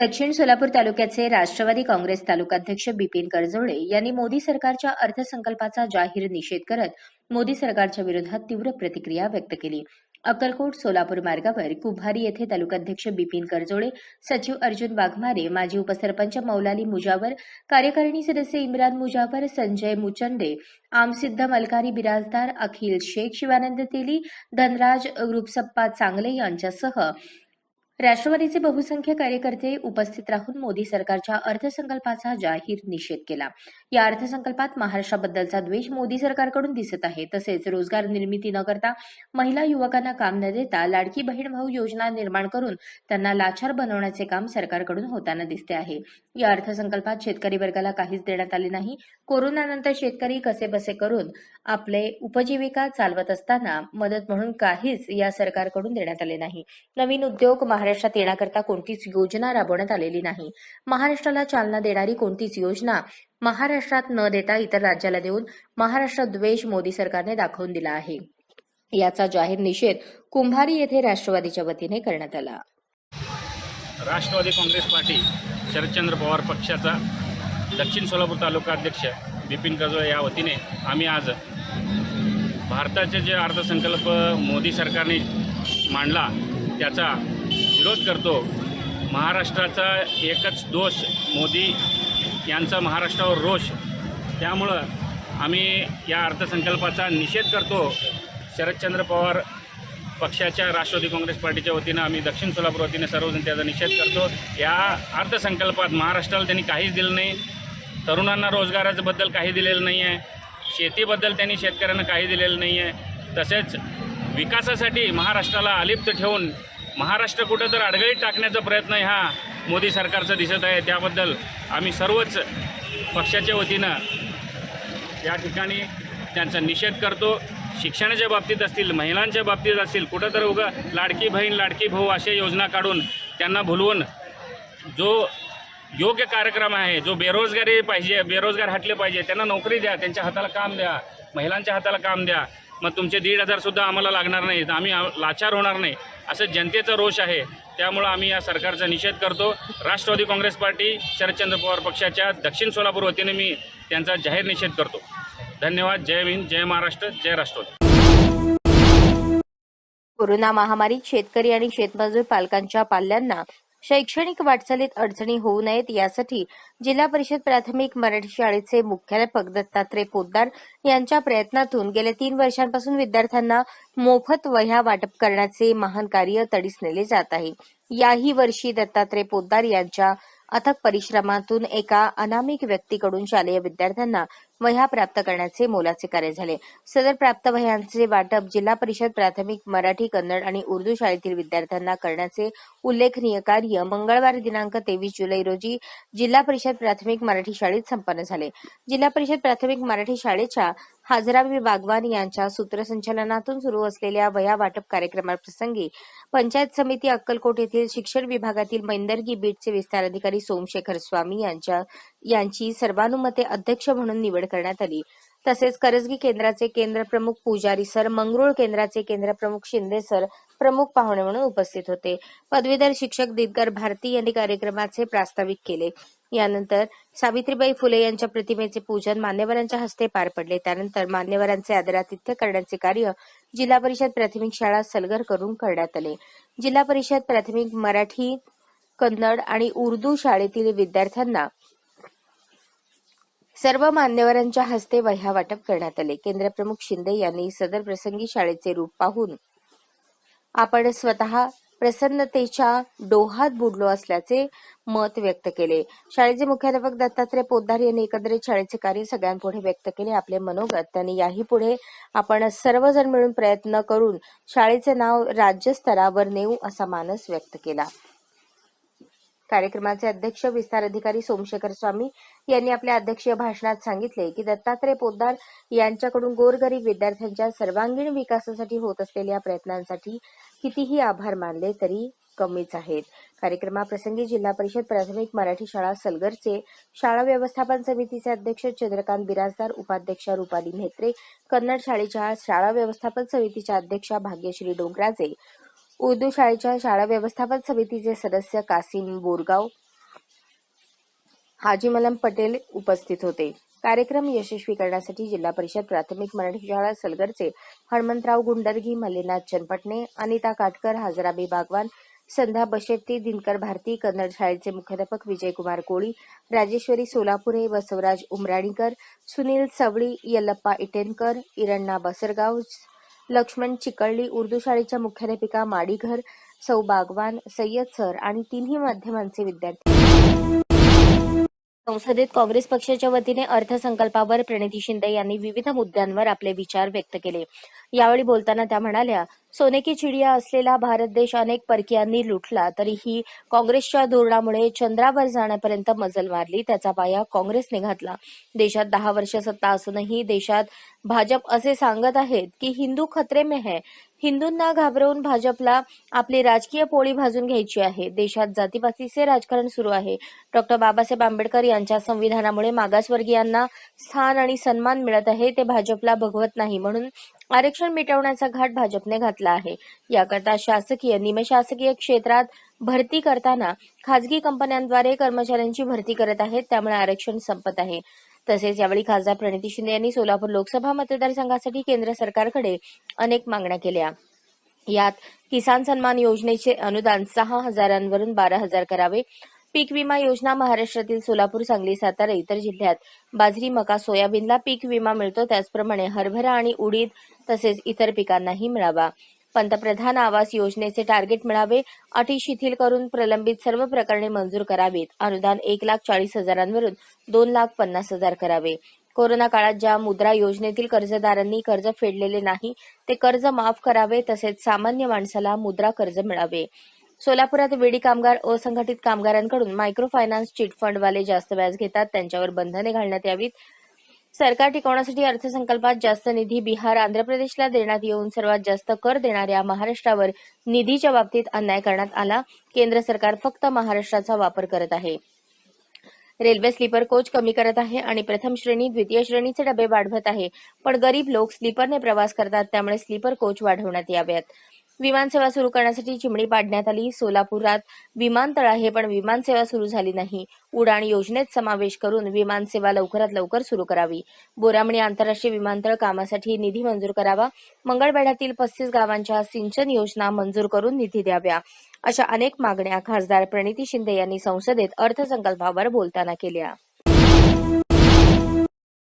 दक्षिण सोलापूर तालुक्याचे राष्ट्रवादी काँग्रेस तालुकाध्यक्ष बिपिन करजोळे यांनी मोदी सरकारच्या अर्थसंकल्पाचा जाहीर निषेध करत मोदी सरकारच्या विरोधात तीव्र प्रतिक्रिया व्यक्त केली. अक्कलकोट सोलापूर मार्गावर कुभारी येथे तालुकाध्यक्ष बिपिन करजोळे सचिव अर्जुन वाघमारे माजी उपसरपंच मौलाली मुजावर कार्यकारिणी सदस्य इम्रान मुजावर संजय मुचंडे आमसिद्ध मलकारी बिराजदार अखिल शेख शिवानंद तेली धनराज रुपसप्पा चांगले यांच्यासह राष्ट्रवादीचे बहुसंख्य कार्यकर्ते उपस्थित राहून मोदी सरकारच्या अर्थसंकल्पाचा जाहीर निषेध केला. या अर्थसंकल्पात महाराष्ट्राबद्दलचा द्वेष मोदी सरकारकडून दिसत आहे. तसेच रोजगार निर्मिती न करता महिला युवकांना काम न देता लाडकी बहीण भाऊ योजना निर्माण करून त्यांना लाचार बनवण्याचे काम सरकारकडून होताना दिसते आहे. या अर्थसंकल्पात शेतकरी वर्गाला काहीच देण्यात आले नाही. कोरोनानंतर शेतकरी कसेबसे करून आपले उपजीविका चालवत असताना मदत म्हणून काहीच या सरकारकडून देण्यात आले नाही. नवीन उद्योग महाराष्ट्रात येण्याकरता कोणतीच योजना राबवण्यात आलेली नाही. महाराष्ट्राला चालना देणारी कोणतीच योजना महाराष्ट्रात न देता इतर राज्याला देऊन महाराष्ट्र द्वेष मोदी सरकारने दाखवून दिला आहे. याचा जाहीर निषेध कुंभारी येथे राष्ट्रवादीच्या वतीने करण्यात आला. राष्ट्रवादी काँग्रेस पार्टी शरदचंद्र पवार पक्षाचा दक्षिण सोलापूर तालुका अध्यक्ष बिपिन करजोळे या वतीने आम्ही आज भारताचे जे अर्थसंकल्प मोदी सरकारने मांडला त्याचा विरोध करतो. महाराष्ट्राचा एकच दोष मोदी यांचा महाराष्ट्रावर रोष. त्यामुळं आम्ही या अर्थसंकल्पाचा निषेध करतो. शरदचंद्र पवार पक्षाच्या राष्ट्रवादी काँग्रेस पार्टीच्या वतीनं आम्ही दक्षिण सोलापूर वतीने सर्वजण त्याचा निषेध करतो. या अर्थसंकल्पात महाराष्ट्राला त्यांनी काहीच दिलं नाही. तरुणांना रोजगाराच्याबद्दल काही दिलेलं नाही आहे शेतीबद्दल त्यांनी शेतकऱ्यांना काही दिलेलं नाही आहे तसेच विकासासाठी महाराष्ट्राला अलिप्त ठेवून महाराष्ट्र कुठं तर अडगळीत टाकण्याचा प्रयत्न ह्या मोदी सरकारचा दिसत आहे. त्याबद्दल आम्ही सर्वच पक्षाच्या वतीनं या ठिकाणी त्यांचा निषेध करतो. शिक्षणाच्या बाबतीत असतील महिलांच्या बाबतीत असतील कुठं तर उगा लाडकी बहीण लाडकी भाऊ अशा योजना काढून त्यांना भुलवून जो योग्य कार्यक्रम आहे जो बेरोजगारी पाहिजे बेरोजगार हटले पाहिजे त्यांना नोकरी द्या त्यांच्या हाताला काम द्या महिलांच्या हाताला काम द्या. मग तुमचे दीड हजारसुद्धा आम्हाला लागणार नाहीत आम्ही लाचार होणार नाही असं जनतेचा रोष आहे. त्यामुळं आम्ही या सरकारचा निषेध करतो. राष्ट्रवादी काँग्रेस पार्टी शरदचंद्र पवार पक्षाच्या दक्षिण सोलापूर वतीने मी त्यांचा जाहीर निषेध करतो. धन्यवाद जय हिंद जय महाराष्ट्र जय राष्ट्रवादी. कोरोना महामारीत शेतकरी आणि शेतमजूर पालकांच्या पाल्यांना शैक्षणिक वाटचालीत अडचणी होऊ नयेत यासाठी जिल्हा परिषद प्राथमिक मराठी शाळेचे मुख्याध्यापक दत्तात्रय पोद्दार यांच्या प्रयत्नातून गेल्या तीन वर्षांपासून विद्यार्थ्यांना मोफत वह्या वाटप करण्याचे महान कार्य तडीस नेले जात आहे. याही वर्षी दत्तात्रय पोद्दार यांच्या अथक परिश्रमातून एका अनामिक व्यक्तीकडून शालेय विद्यार्थ्यांना वह्या प्राप्त करण्याचे मोलाचे कार्य झाले. सदर प्राप्त वह्यांचे वाटप जिल्हा परिषद प्राथमिक मराठी कन्नड आणि उर्दू शाळेतील विद्यार्थ्यांना करण्याचे उल्लेखनीय कार्य मंगळवार दिनांक तेवीस जुलै रोजी जिल्हा परिषद प्राथमिक मराठी शाळेत संपन्न झाले. जिल्हा परिषद प्राथमिक मराठी शाळेच्या हाजराबी बागवान यांच्या सूत्रसंचालनातून सुरू असलेल्या वया वाटप कार्यक्रमाप्रसंगी पंचायत समिती अक्कलकोट येथील शिक्षण विभागातील मैंदर्गी बीटचे विस्तार अधिकारी सोमशेखर स्वामी यांच्या यांची सर्वानुमते अध्यक्ष म्हणून निवड करण्यात आली. तसेच करजगी केंद्राचे केंद्र प्रमुख पुजारी सर मंगरुळ केंद्राचे केंद्र प्रमुख शिंदे सर प्रमुख पाहुणे म्हणून उपस्थित होते. पदवीधर शिक्षक दिनकर भारती यांनी कार्यक्रमाचे प्रास्ताविक केले. यानंतर सावित्रीबाई फुले यांच्या प्रतिमेचे पूजन मान्यवरांच्या हस्ते पार पडले. त्यानंतर मान्यवरांचे आदरातिथ्य करण्याचे कार्य जिल्हा परिषद प्राथमिक शाळा सलगर करून करण्यात आले. जिल्हा परिषद प्राथमिक मराठी कन्नड आणि उर्दू शाळेतील विद्यार्थ्यांना सर्व मान्यवरांच्या हस्ते वह्या वाटप करण्यात आले. केंद्रप्रमुख शिंदे यांनी सदर प्रसंगी शाळेचे रूप पाहून आपण स्वतः प्रसन्नतेच्या डोहात बुडलो असल्याचे मत व्यक्त केले. शाळेचे मुख्याध्यापक दत्तात्रय पोद्दार यांनी एकंदरीत शाळेचे कार्य सगळ्यांपुढे व्यक्त केले. आपले मनोगत त्यांनी याही पुढे आपण सर्वजण मिळून प्रयत्न करून शाळेचे नाव राज्यस्तरावर नेऊ असा मानस व्यक्त केला. कार्यक्रमाचे अध्यक्ष विस्तार अधिकारी सोमशेखर स्वामी यांनी आपल्या अध्यक्षीय भाषणात सांगितले की दत्तात्रय पोद्दार यांच्याकडून गोरगरीब विद्यार्थ्यांच्या सर्वांगीण विकासासाठी होत असलेल्या प्रयत्नांसाठी कितीही आभार मानले तरी कमीच आहेत. कार्यक्रमाप्रसंगी जिल्हा परिषद प्राथमिक मराठी शाळा सलगरचे शाळा व्यवस्थापन समितीचे अध्यक्ष चंद्रकांत बिराजदार उपाध्यक्ष रुपाली म्हेत्रे कन्नड शाळेच्या शाळा व्यवस्थापन समितीच्या अध्यक्षा भाग्यश्री डोंगराजे उर्दू शाळेच्या शाळा व्यवस्थापन समितीचे सदस्य कासिम बोरगाव हाजी मलम पटेल उपस्थित होते. कार्यक्रम यशस्वी करण्यासाठी जिल्हा परिषद प्राथमिक मराठी शाळा सलगरचे हनुमंतराव गुंडरगी मल्लीनाथ चनपटणे अनिता काटकर हजराबी बागवान संध्या बशेट्टी दिनकर भारती कन्नड शाळेचे मुख्याध्यापक विजयकुमार कोळी राजेश्वरी सोलापुरे बसवराज उमराणीकर सुनील सवळी यल्लप्पा इटेनकर इरण्णा बसरगाव लक्ष्मण चिकळली उर्दू शाळेच्या मुख्याध्यापिका माडीघर सौ बागवान सय्यद सर आणि तिन्ही माध्यमांचे विद्यार्थी. संसदेत काँग्रेस पक्षाच्या वतीने अर्थसंकल्पावर प्रणिती शिंदे यांनी विविध मुद्द्यांवर आपले विचार व्यक्त केले. यावेळी बोलताना त्या म्हणाल्या सोनेकी चिडिया असलेला भारत देश अनेक परकीयांनी लुटला तरीही काँग्रेसच्या धोरणामुळे चंद्रावर जाण्यापर्यंत मजल मारली त्याचा पाया काँग्रेसने घातला. देशात दहा वर्ष सत्ता असूनही देशात भाजप असे सांगत आहेत की हिंदू खतरे में है हिंदूंना घाबरवून भाजपला आपली राजकीय पोळी भाजून घ्यायची आहे. देशात जातीपातीचे राजकारण सुरू आहे. डॉक्टर बाबासाहेब आंबेडकर यांच्या संविधानामुळे मागासवर्गीयांना स्थान आणि सन्मान मिळत आहे. ते भाजपला भगवत नाही म्हणून आरक्षण मिटवण्याचा घाट भाजपने घातला आहे. याकरता शासकीय निमशासकीय क्षेत्रात भरती करताना खासगी कंपन्यांद्वारे कर्मचाऱ्यांची भरती करत आहेत. त्यामुळे आरक्षण संपत आहे. तसेच यावेळी खासदार प्रणिती शिंदे यांनी सोलापूर लोकसभा मतदारसंघासाठी केंद्र सरकारकडे अनेक मागण्या केल्या. यात किसान सन्मान योजनेचे अनुदान सहा हजारांवरून बारा हजार करावे. पीक विमा योजना महाराष्ट्रातील सोलापूर सांगली सातारा इतर जिल्ह्यात बाजरी मका सोयाबीनला पीक विमा मिळतो. त्याचप्रमाणे हरभरा आणि उडीद तसेच इतर पिकांनाही मिळावा. पंतप्रधान आवास योजनेचे टार्गेट मिळावे अटी शिथिल करून प्रलंबित सर्व प्रकरणे मंजूर करावीत. अनुदान एक लाख चाळीस हजारांवरून दोन लाख पन्नास हजार करावे. कोरोना काळात ज्या मुद्रा योजनेतील कर्जदारांनी कर्ज फेडलेले नाही ते कर्ज माफ करावे तसेच सामान्य माणसाला मुद्रा कर्ज मिळावे. सोलापुरात वेडी कामगार असंघटित कामगारांकडून मायक्रो फायनान्स चिटफंडवाले जास्त व्याज घेतात त्यांच्यावर बंधने घालण्यात यावीत. सरकार टिकवण्यासाठी अर्थसंकल्पात जास्त निधी बिहार आंध्र प्रदेशला देण्यात येऊन सर्वात जास्त कर देणाऱ्या महाराष्ट्रावर निधीच्या बाबतीत अन्याय करण्यात आला. केंद्र सरकार फक्त महाराष्ट्राचा वापर करत आहे. रेल्वे स्लीपर कोच कमी करत आहे आणि प्रथम श्रेणी द्वितीय श्रेणीचे डबे वाढवत आहे. पण गरीब लोक स्लीपरने प्रवास करतात त्यामुळे स्लीपर कोच वाढवण्यात याव्यात विमानसेवा सुरू करण्यासाठी चिमणी पाडण्यात आली. सोलापुरात विमानतळ आहे पण विमानसेवा सुरू झाली नाही. उडाण योजनेत समावेश करून विमानसेवा लवकरात लवकर सुरू करावी. बोरामणी आंतरराष्ट्रीय विमानतळ कामासाठी निधी मंजूर करावा. मंगळवेढ्यातील पस्तीस गावांच्या सिंचन योजना मंजूर करून निधी द्याव्या. अशा अनेक मागण्या खासदार प्रणिती शिंदे यांनी संसदेत अर्थसंकल्पावर बोलताना केल्या.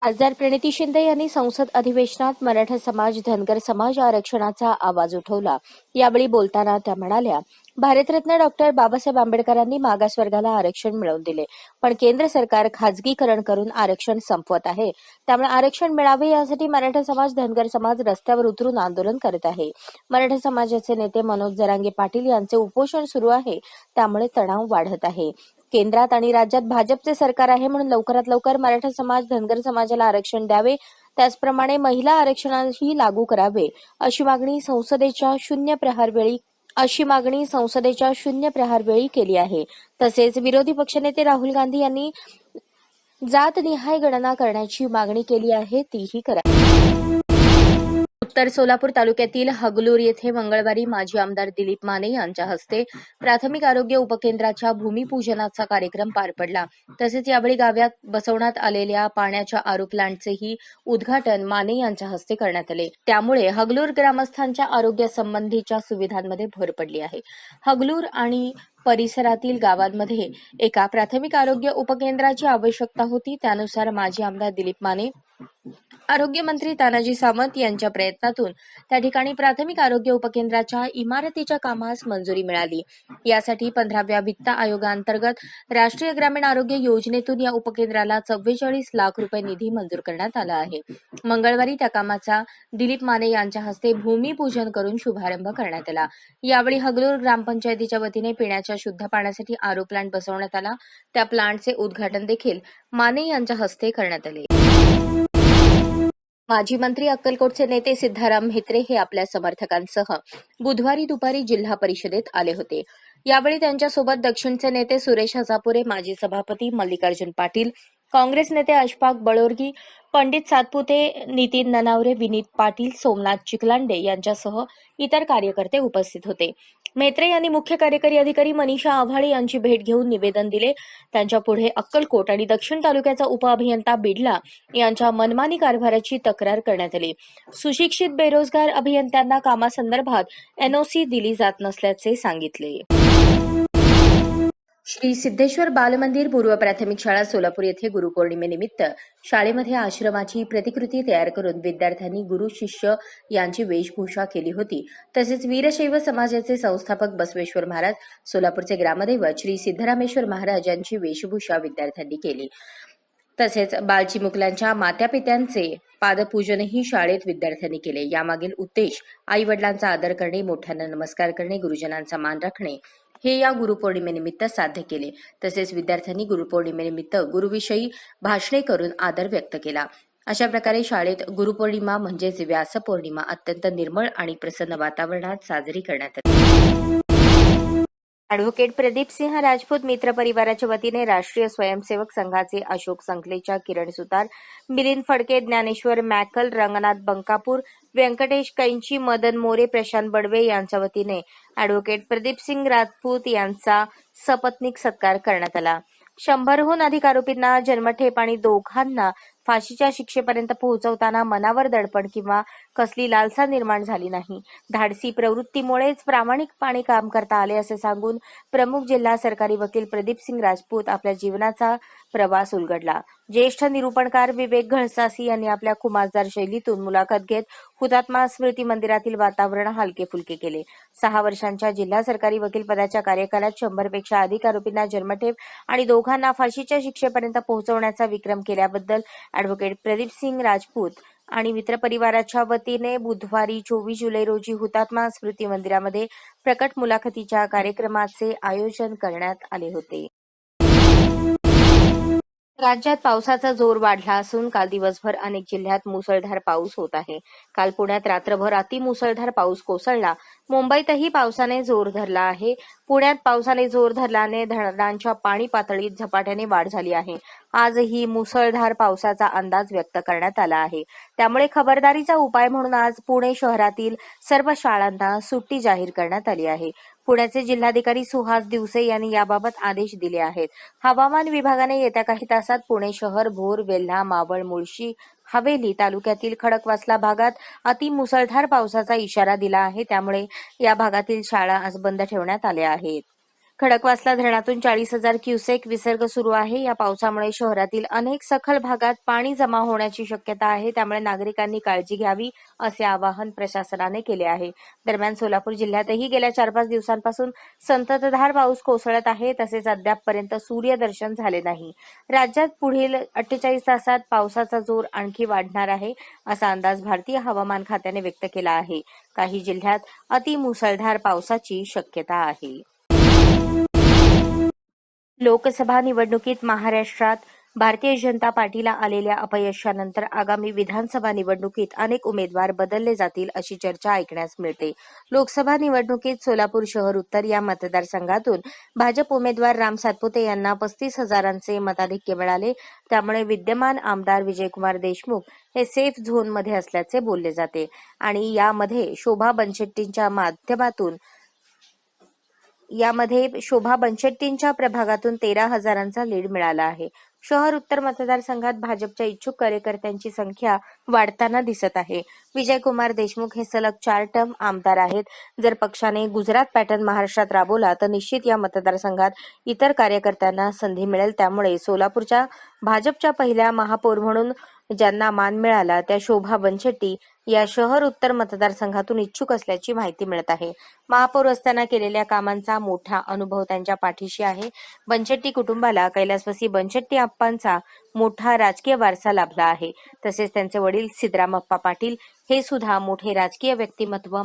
खासदार प्रणिती शिंदे यांनी संसद अधिवेशनात मराठा समाज धनगर समाज आरक्षणाचा आवाज उठवला. यावेळी बोलताना त्या म्हणाल्या भारतरत्न डॉक्टर बाबासाहेब आंबेडकरांनी मागासवर्गाला आरक्षण मिळवून दिले. पण केंद्र सरकार खाजगीकरण करून आरक्षण संपवत आहे. त्यामुळे आरक्षण मिळावे यासाठी मराठा समाज धनगर समाज रस्त्यावर उतरून आंदोलन करत आहे. मराठा समाजाचे नेते मनोज जरांगे पाटील यांचे उपोषण सुरू आहे. त्यामुळे तणाव वाढत आहे. केंद्रात आणि राज्यात भाजपचे सरकार आहे म्हणून लवकरात लवकर मराठा समाज धनगर समाजाला आरक्षण द्यावे. त्याचप्रमाणे महिला आरक्षणही लागू करावे. अशी मागणी संसदेच्या शून्य प्रहार वेळी अशी मागणी संसदेच्या शून्य प्रहार वेळी केली आहे. तसेच विरोधी पक्षनेते राहुल गांधी यांनी जातनिहाय गणना करण्याची मागणी केली आहे तीही करा उत्तर सोलापूर तालुक्यातील हगलूर येथे मंगळवारी माजी आमदार दिलीप माने यांच्या हस्ते प्राथमिक आरोग्य उपकेंद्राच्या भूमिपूजनाचा कार्यक्रम पार पडला. तसेच यावेळी गावात बसवण्यात आलेल्या पाण्याच्या आरो प्लांटचेही उद्घाटन माने यांच्या हस्ते करण्यात आले. त्यामुळे हगलूर ग्रामस्थांच्या आरोग्यासंबंधीच्या सुविधांमध्ये भर पडली आहे. हगलूर आणि परिसरातील गावांमध्ये एका प्राथमिक आरोग्य उपकेंद्राची आवश्यकता होती. त्यानुसार माजी आमदार दिलीप माने आरोग्यमंत्री तानाजी सावंत यांच्या प्रयत्नातून त्या ठिकाणी प्राथमिक आरोग्य उपकेंद्राच्या इमारतीच्या कामास मंजुरी मिळाली. यासाठी पंधराव्या वित्त आयोगाअंतर्गत राष्ट्रीय ग्रामीण आरोग्य योजनेतून या उपकेंद्राला चव्वेचाळीस लाख रुपये निधी मंजूर करण्यात आला आहे. मंगळवारी त्या कामाचा दिलीप माने यांच्या हस्ते भूमिपूजन करून शुभारंभ करण्यात आला. यावेळी हगलूर ग्रामपंचायतीच्या वतीने पिण्याच्या शुद्ध पाण्यासाठी आरो प्लांट बसवण्यात आला. त्या प्लांटचे उद्घाटन देखील माने यांच्या हस्ते करण्यात आले. माजी मंत्री अक्कलकोटचे नेते सिद्धाराम म्हेत्रे हे आपल्या समर्थकांसह बुधवारी दुपारी जिल्हा परिषदेत आले होते. यावेळी त्यांच्यासोबत दक्षिणचे नेते सुरेश हजापुरे माजी सभापती मल्लिकार्जुन पाटील काँग्रेस नेते अशफाक बळोरगी पंडित सातपुते नितीन ननावरे विनीत पाटील सोमनाथ चिखलांडे यांच्यासह इतर कार्यकर्ते उपस्थित होते. मेत्रे यांनी मुख्य कार्यकारी अधिकारी मनीषा आव्हाळे यांची भेट घेऊन निवेदन दिले. त्यांच्या पुढे अक्कलकोट आणि दक्षिण तालुक्याचा उपअभियंता बिडला यांच्या मनमानी कारभाराची तक्रार करण्यात आली. सुशिक्षित बेरोजगार अभियंत्यांना कामासंदर्भात एनओसी दिली जात नसल्याचे सांगितले. श्री सिद्धेश्वर बालमंदिर पूर्व प्राथमिक शाळा सोलापूर येथे गुरुपौर्णिमेनिमित्त शाळेमध्ये आश्रमाची प्रतिकृती तयार करून विद्यार्थ्यांनी गुरु शिष्य यांची वेशभूषा केली होती. तसेच वीरशैव समाजाचे संस्थापक बसवेश्वर महाराज सोलापूरचे ग्रामदैवत श्री सिद्धरामेश्वर महाराज यांची वेशभूषा विद्यार्थ्यांनी केली. तसेच बालचिमुकल्यांच्या मात्यापित्यांचे पादपूजनही शाळेत विद्यार्थ्यांनी केले. यामागील उद्देश आई वडिलांचा आदर करणे मोठ्यांना नमस्कार करणे गुरुजनांचा मान राखणे हे या गुरुपौर्णिमेनिमित्त साध्य केले. तसेच विद्यार्थ्यांनी गुरुपौर्णिमेनिमित्त गुरुविषयी भाषणे करून आदर व्यक्त केला. अशा प्रकारे शाळेत गुरुपौर्णिमा म्हणजेच व्यासपौर्णिमा अत्यंत निर्मळ आणि प्रसन्न वातावरणात साजरी करण्यात आली. ॲडव्होकेट प्रदीप सिंह राजपूत मित्र परिवाराच्या वतीने राष्ट्रीय स्वयंसेवक संघाचे अशोक संकलेच्या किरण सुतार मिलिंद फडके ज्ञानेश्वर मॅकल रंगनाथ बंकापूर व्यंकटेश कैंची मदन मोरे प्रशांत बडवे यांच्या वतीने ॲडव्होकेट प्रदीप सिंग राजपूत यांचा सपत्नीक सत्कार करण्यात आला. शंभरहून अधिक आरोपींना जन्मठेप आणि दोघांना फाशीच्या शिक्षेपर्यंत पोहोचवताना मनावर दडपण किंवा कसली लालसा निर्माण झाली नाही. धाडसी प्रवृत्तीमुळेच प्रामाणिकपणे काम करता आले असे सांगून प्रमुख जिल्हा सरकारी वकील प्रदीप सिंग राजपूत आपल्या जीवनाचा प्रवास उलगडला. ज्येष्ठ निरूपणकार विवेक घळसासी यांनी आपल्या खुमासदार शैलीतून मुलाखत घेत हुतात्मा स्मृती मंदिरातील वातावरण हलके फुलके केले. सहा वर्षांच्या जिल्हा सरकारी वकील पदाच्या कार्यकालात शंभरपेक्षा अधिक आरोपींना जन्मठेप आणि दोघांना फाशीच्या शिक्षेपर्यंत पोहोचवण्याचा विक्रम केल्याबद्दल ऍडव्होकेट प्रदीप सिंग राजपूत आणि मित्रपरिवाराच्या वतीने बुधवारी चोवीस जुलै रोजी हुतात्मा स्मृती मंदिरामध्ये प्रकट मुलाखतीच्या कार्यक्रमाचे आयोजन करण्यात आले होते. राज्यात पावसाचा जोर वाढला असून काल दिवसभर अनेक जिल्ह्यात मुसळधार पाऊस होत आहे. काल पुण्यात रात्रभर अतिमुसळधार पाऊस कोसळला. मुंबईतही पावसाने जोर धरला आहे. पुण्यात पावसाने जोर धरल्याने धरणांच्या पाणी पातळीत झपाट्याने वाढ झाली आहे. आजही मुसळधार पावसाचा अंदाज व्यक्त करण्यात आला आहे. त्यामुळे खबरदारीचा उपाय म्हणून आज पुणे शहरातील सर्व शाळांना सुट्टी जाहीर करण्यात आली आहे. पुण्याचे जिल्हाधिकारी सुहास दिवसे यांनी याबाबत आदेश दिले आहेत. हवामान विभागाने येत्या काही तासात पुणे शहर भोर वेल्हा मावळ मुळशी हवेली तालुक्यातील खडकवासला भागात अतिमुसळधार पावसाचा इशारा दिला आहे. त्यामुळे या भागातील शाळा आज बंद ठेवण्यात आल्या आहेत. खडकवासला धरणातून चाळीस हजार क्युसेक विसर्ग सुरू आहे. या पावसामुळे शहरातील अनेक सखल भागात पाणी जमा होण्याची शक्यता आहे. त्यामुळे नागरिकांनी काळजी घ्यावी असे आवाहन प्रशासनाने केले आहे. दरम्यान सोलापूर जिल्ह्यातही गेल्या चार पाच दिवसांपासून संततधार पाऊस कोसळत आहे. तसेच अद्यापपर्यंत सूर्यदर्शन झाले नाही. राज्यात पुढील अठ्ठेचाळीस तासात पावसाचा जोर आणखी वाढणार आहे असा अंदाज भारतीय हवामान खात्याने व्यक्त केला आहे. काही जिल्ह्यात अतिमुसळधार पावसाची शक्यता आहे. लोकसभा निवडणुकीत महाराष्ट्रात भारतीय जनता पार्टीला आलेल्या अपयशानंतर आगामी विधानसभा निवडणुकीत अनेक उमेदवार बदलले जातील अशी चर्चा ऐकण्यास मिळते. लोकसभा निवडणुकीत सोलापूर शहर उत्तर या मतदारसंघातून भाजप उमेदवार राम सातपुते यांना पस्तीस हजारांचे मताधिक्य मिळाले. त्यामुळे विद्यमान आमदार विजयकुमार देशमुख हे सेफ झोनमध्ये असल्याचे बोलले जाते. आणि यामध्ये शोभा बनशेट्टींच्या माध्यमातून यामध्ये शोभा बनशेट्टींच्या प्रभागातून तेरा हजारांचा लीड मिळाला आहे. शहर उत्तर मतदारसंघात भाजपच्या इच्छुक कार्यकर्त्यांची संख्या वाढताना दिसत आहे. विजयकुमार देशमुख हे सलग चार टर्म आमदार आहेत. जर पक्षाने गुजरात पॅटर्न महाराष्ट्रात राबवला तर निश्चित या मतदारसंघात इतर कार्यकर्त्यांना संधी मिळेल. त्यामुळे सोलापूरच्या भाजपच्या पहिल्या महापौर म्हणून ज्यांना मान मिळाला त्या शोभा बनशेट्टी या शहर उत्तर मतदारसंघातून इच्छुक असल्याची माहिती मिळत आहे. महापौर असताना केलेल्या कामांचा मोठा अनुभव त्यांच्या पाठीशी आहे. बनशेट्टी कुटुंबाला कैलासवासी बनशेट्टी अप्पांचा मोठा राजकीय वारसा लाभला आहे. तसेच त्यांचे वडील सिद्धरामप्पा पाटील हे सुद्धा मोठे राजकीय व्यक्तिमत्व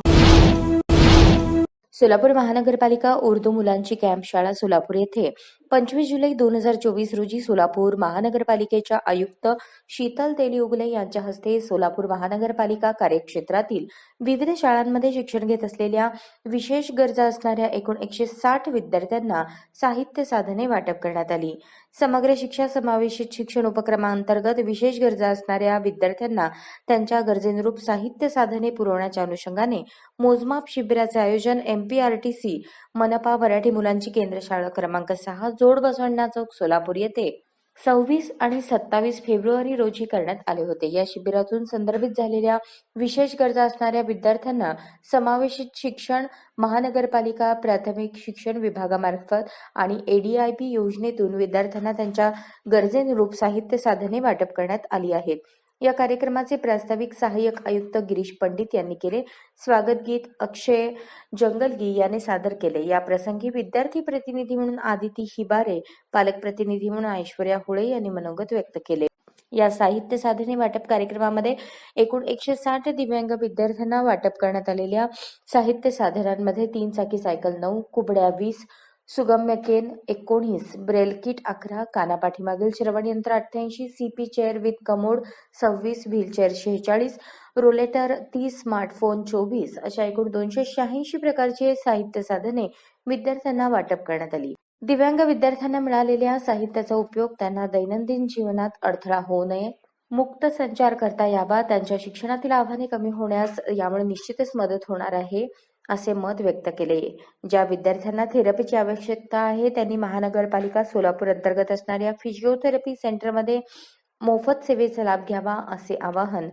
सोलापूर महानगरपालिका उर्दू मुलांची कॅम्प शाळा सोलापूर येथे. पंचवीस जुलै दोन हजार चोवीस रोजी सोलापूर महानगरपालिकेच्या आयुक्त शीतल तेली यांच्या हस्ते सोलापूर महानगरपालिका कार्यक्षेत्रातील विविध शाळांमध्ये शिक्षण घेत असलेल्या विशेष गरजा असणाऱ्या एकूण एकशे साठ विद्यार्थ्यांना साहित्य साधने वाटप करण्यात आली. समग्र शिक्षा समावेशित शिक्षण उपक्रमांतर्गत विशेष गरजा असणाऱ्या विद्यार्थ्यांना त्यांच्या गरजेनुरूप साहित्य साधने पुरवण्याच्या अनुषंगाने मोजमाप शिबिराचे आयोजन एमपीआरटीसी मनपा मराठी मुलांची केंद्र शाळा क्रमांक सहा जोड बसवण्णा चौक सोलापूर येथे सव्वीस आणि सत्तावीस फेब्रुवारी रोजी करण्यात आले होते. या शिबिरातून संदर्भित झालेल्या विशेष गरजा असणाऱ्या विद्यार्थ्यांना समावेशित शिक्षण महानगरपालिका प्राथमिक शिक्षण विभागामार्फत आणि एडीआयपी योजनेतून विद्यार्थ्यांना त्यांच्या गरजेनुरूप साहित्य साधने वाटप करण्यात आली आहेत. या कार्यक्रमाचे प्रास्ताविक सहाय्यक आयुक्त गिरीश पंडित यांनी केले. स्वागत गीत अक्षय जंगलगी याने सादर केले. या प्रसंगी विद्यार्थी प्रतिनिधी म्हणून आदिती हिबारे पालक प्रतिनिधी म्हणून ऐश्वर्या होळे यांनी मनोगत व्यक्त केले. या साहित्य साधने वाटप कार्यक्रमामध्ये एकूण एकशे साठ दिव्यांग विद्यार्थ्यांना वाटप करण्यात आलेल्या साहित्य साधनांमध्ये तीन चाकी सायकल नऊ कुबड्या वीस सुगम्य केन एकोणीस ब्रेल किट अकरा कानापाठीमागील श्रवण यंत्र अठ्ठ्याऐंशी सीपी चेअर विथ कमोड सव्वीस व्हीलचेअर शेहेचाळीस रोलेटर तीस स्मार्टफोन चोवीस अशा एकूण दोनशे शहाऐंशी प्रकारची साहित्य साधने विद्यार्थ्यांना वाटप करण्यात आली. दिव्यांग विद्यार्थ्यांना मिळालेल्या साहित्याचा उपयोग त्यांना दैनंदिन जीवनात अडथळा होऊ नये मुक्त संचार करता यावा त्यांच्या शिक्षणातील आव्हाने कमी होण्यास यामुळे निश्चितच मदत होणार आहे. असे मत व्यक्त केले. ज्या विद्यार्थ्यांना थेरपीची आवश्यकता आहे त्यांनी महानगरपालिका सोलापूर अंतर्गत असणाऱ्या फिजिओथेरपी सेंटरमध्ये मोफत सेवेचा लाभ घ्यावा असे आवाहन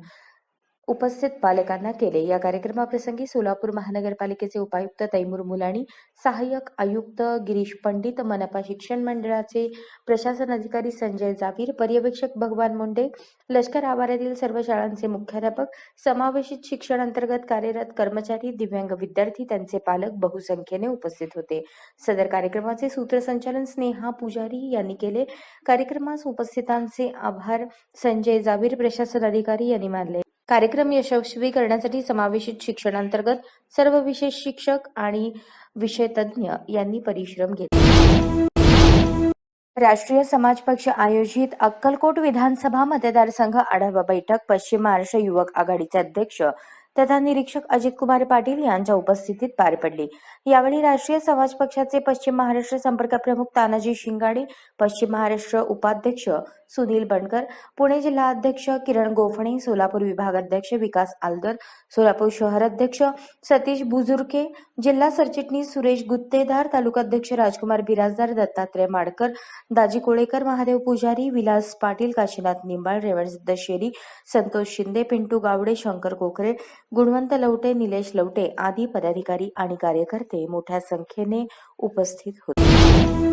उपस्थित पालकांना केले. या कार्यक्रमाप्रसंगी सोलापूर महानगरपालिकेचे उपायुक्त तैमूर मुलाणी सहाय्यक आयुक्त गिरीश पंडित मनपा शिक्षण मंडळाचे प्रशासन अधिकारी संजय जावीर पर्यवेक्षक भगवान मुंडे लष्कर आवारातील सर्व शाळांचे मुख्याध्यापक समावेशित शिक्षण अंतर्गत कार्यरत कर्मचारी दिव्यांग विद्यार्थी त्यांचे पालक बहुसंख्येने उपस्थित होते. सदर कार्यक्रमाचे सूत्रसंचालन स्नेहा पुजारी यांनी केले. कार्यक्रमास उपस्थितांचे आभार संजय जावीर प्रशासन अधिकारी यांनी मानले. कार्यक्रम यशस्वी करण्यासाठी समावेशित शिक्षणांतर्गत सर्व विशेष शिक्षक आणि विषय तज्ज्ञ यांनी परिश्रम घेतले राष्ट्रीय समाज पक्ष आयोजित अक्कलकोट विधानसभा मतदारसंघ आढावा बैठक पश्चिम महाराष्ट्र युवक आघाडीचे अध्यक्ष तथा निरीक्षक अजित कुमार पाटील यांच्या उपस्थितीत पार पडली. यावेळी राष्ट्रीय समाज पक्षाचे पश्चिम महाराष्ट्र संपर्क प्रमुख तानाजी शिंगाडे पश्चिम महाराष्ट्र उपाध्यक्ष सुनील बनकर पुणे जिल्हा अध्यक्ष किरण गोफणे सोलापूर विभागाध्यक्ष विकास आलदर सोलापूर शहर अध्यक्ष सतीश बुजुर्के जिल्हा सरचिटणीस सुरेश गुत्तेदार तालुकाध्यक्ष राजकुमार बिराजदार दत्तात्रय माडकर दाजी कोळेकर महादेव पुजारी विलास पाटील काशीनाथ निंबाळ रेवणसिद्ध शेरी संतोष शिंदे पिंटू गावडे शंकर कोकरे गुणवंत लवटे निलेश लवटे आदी पदाधिकारी आणि कार्यकर्ते मोठ्या संख्येने उपस्थित होते.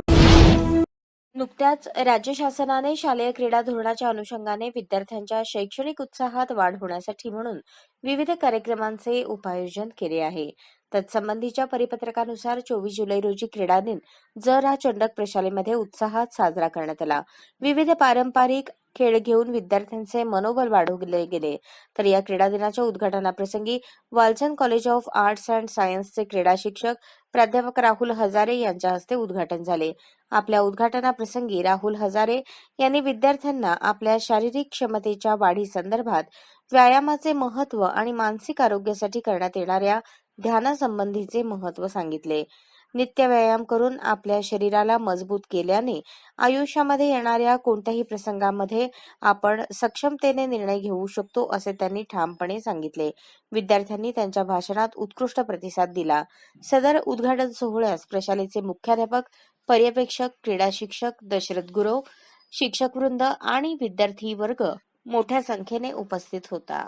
नुकत्याच राज्य शासनाने शालेय क्रीडा धोरणाच्या अनुषंगाने विद्यार्थ्यांच्या शैक्षणिक उत्साहात वाढ होण्यासाठी म्हणून विविध कार्यक्रमांचे उपायोजन केले आहे. तत्संबंधीच्या परिपत्रकानुसार चोवीस जुलै रोजी क्रीडा दिन जर हा चंडक प्रशालेमध्ये उत्साहात साजरा करण्यात आला. विविध पारंपरिक खेळ घेऊन विद्यार्थ्यांचे मनोबल वाढवले गेले. तर या क्रीडा दिनाच्या उद्घाटनाप्रसंगी Walchand college of arts and सायन्सचे क्रीडा शिक्षक प्राध्यापक राहुल हजारे यांच्या हस्ते उद्घाटन झाले. आपल्या उद्घाटनाप्रसंगी राहुल हजारे यांनी विद्यार्थ्यांना आपल्या शारीरिक क्षमतेच्या वाढीसंदर्भात व्यायामाचे महत्त्व आणि मानसिक आरोग्यासाठी करण्यात येणाऱ्या ध्यानासंबंधीचे महत्त्व सांगितले. नित्य व्यायाम करून आपल्या शरीराला मजबूत केल्याने आयुष्यामध्ये येणाऱ्या कोणत्याही प्रसंगामध्ये आपण सक्षमतेने निर्णय घेऊ शकतो असे त्यांनी ठामपणे सांगितले. विद्यार्थ्यांनी त्यांच्या भाषणात उत्कृष्ट प्रतिसाद दिला. सदर उद्घाटन सोहळ्यास प्रशालेचे मुख्याध्यापक पर्यवेक्षक क्रीडा शिक्षक दशरथ गुरव शिक्षक वृंद आणि विद्यार्थी वर्ग मोठ्या संख्येने उपस्थित होता.